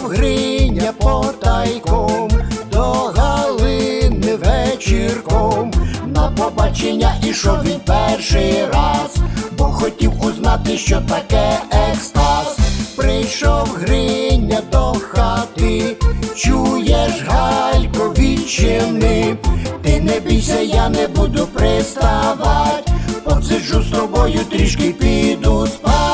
Прийшов Гриня потайком до Галини вечірком. На побачення ішов він перший раз, бо хотів узнати, що таке екстаз. Прийшов Гриня до хати, чуєш, Галько, відчини. Ти не бійся, я не буду приставать, посиджу з тобою трішки піду спать.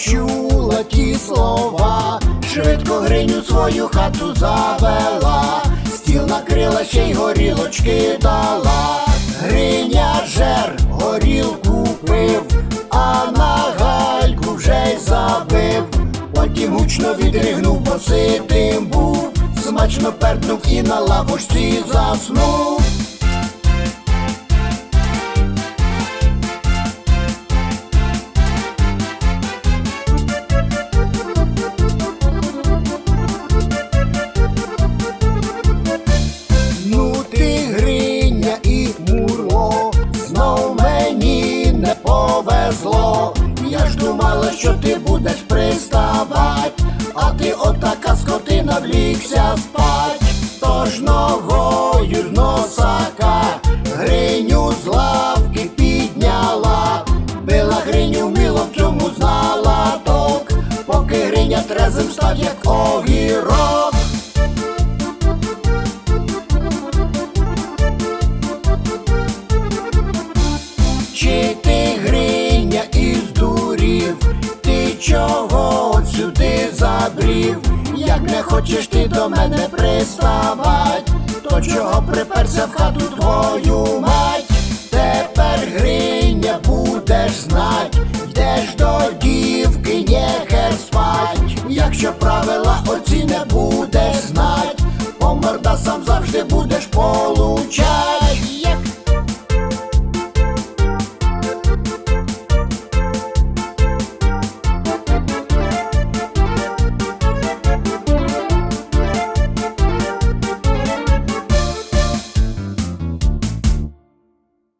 Почула ті слова, швидко Гриню свою хату завела, стіл накрила ще й горілочки дала. Гриня жер горілку пив, а на гальку вже й забив. Потім гучно відригнув, бо ситим був, смачно перднув і на лавочці заснув. Влікся спать. Тож ногою з носака гриню з лавки підняла, била гриню мило в чому знала ток, поки гриня трезим став, як огірок. як не хочеш ти до мене приставать, то чого приперся в хату твою мать, тепер гриня будеш знать, йдеш до дівки, не спать, якщо правила оці не будуть.